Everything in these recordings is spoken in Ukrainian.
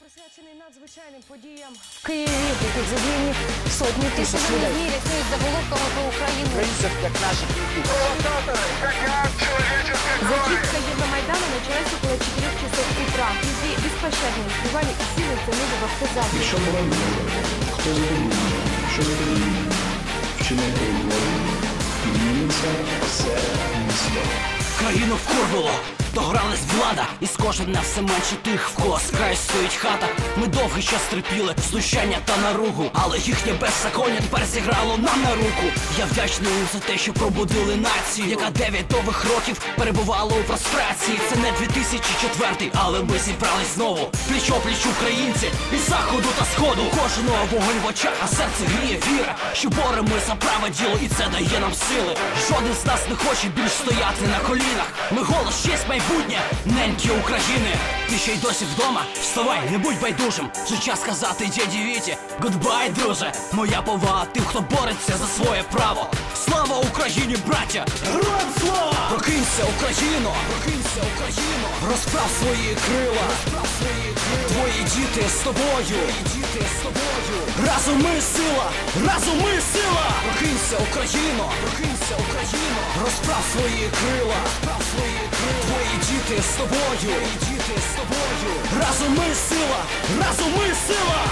присвячений надзвичайним подіям в Києві, яких задіяні сотні тисяч Люди людей. вірять навіть заголовками про Україну. українців як наших людей. Зачистка Евромайдана началась около 4 часов утра. Везде беспощадно избивали и силой тянули в автозаки. Що була думка? Хто задумав? Що думаєте? Вчинити владу. Підніметься все місто. Країну вкурвало, догралась влада, і з кожен на все менше тих, в кого з краю стоїть хата. Ми довгий час терпіли знущання та наругу, але їхнє беззаконня тепер зіграло нам на руку. Я вдячний їм за те, що пробудили націю, яка дев'ять довгих років перебувала у прострації. Це не 2004, але ми зібрались знову. Пліч пліч українці із заходу та сходу. Кожного вогонь в очах, а серце гріє віра, що боремось за праве діло, і це дає нам сили. Жоден з нас не хоче більш стояти на колінах. Ми голос, честь, майбутнє, неньки України. Ти ще й досі вдома. Вставай, не будь байдужим. Вже час сказати дяді Віті Гудбай, друже. Моя повага тим, хто бореться за своє право. Слава Україні, браття! Героям слава! Прокинься, Україно! Прокинься, Україно! Розправ свої крила! Розправ свої крила! Твої діти з тобою! Твої діти з тобою! Разом ми сила! Разом ми сила! Прокинься, Україно! Прокинься, Україно! Розправ свої крила! Розправ свої крила! Твої діти з тобою! Твої діти з тобою! Разом ми сила! Разом ми сила!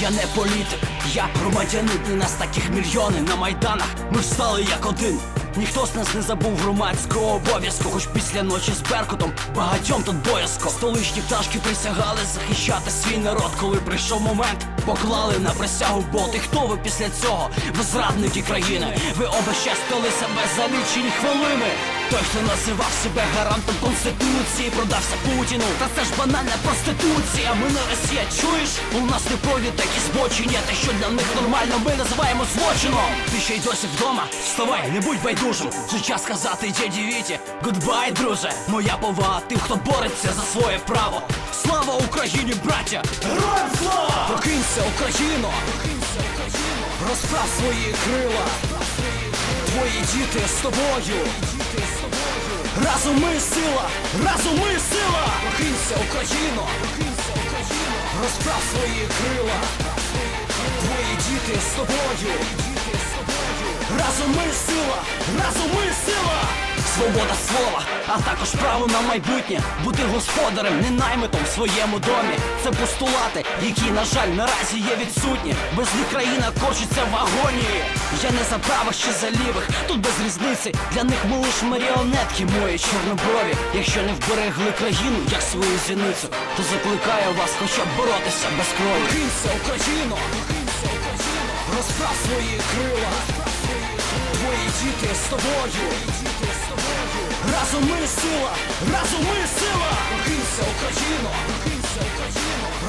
Я не політик, я громадянин, і нас таких мільйони на майданах. Ми встали як один. Ніхто з нас не забув громадського обов'язку, хоч після ночі з Беркутом багатьом тут боязко. Столичні пташки присягали захищати свій народ, коли прийшов момент, поклали на присягу болт. І хто ви після цього? Ви зрадники країни. Ви обещастили себе за лічені хвилини. Той, хто називав себе гарантом конституції, продався Путіну. Та це ж банальна проституція. Ми не Росія, чуєш? У нас не пройде такі збочення, те, що для них нормально, ми називаємо злочином. Ти ще й досі вдома? Вставай, не будь байдужим. Вже час сказати дяді Віті Гудбай, друже. Моя повага тим, хто бореться за своє право. Слава Україні, браття! Героям слава! Прокинься, Україно! Прокинься, Україно! Розправ свої крила! Твої діти з тобою! Разом ми сила! Разом ми сила! Прокинься, Україно! Розправ свої крила! Твої діти з тобою! Разом ми сила! Разом ми сила! Свобода слова, а також право на майбутнє бути господарем, не наймитом в своєму домі. Це постулати, які, на жаль, наразі є відсутні. Без них країна корчиться в агонії. Я не за правих чи за лівих, тут без різниці. Для них ми лиш маріонетки мої чорноброві. Якщо не вберегли країну, як свою зіницю, то закликаю вас хоча б боротися без крові. Україно! Розправ свої крила! Діти з тобою! Разом ми сила! Разом ми сила! Прокинься, Україно!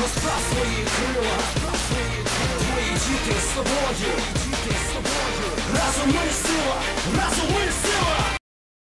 Розправ свої крила! Твої діти з тобою! Разом ми сила! Разом ми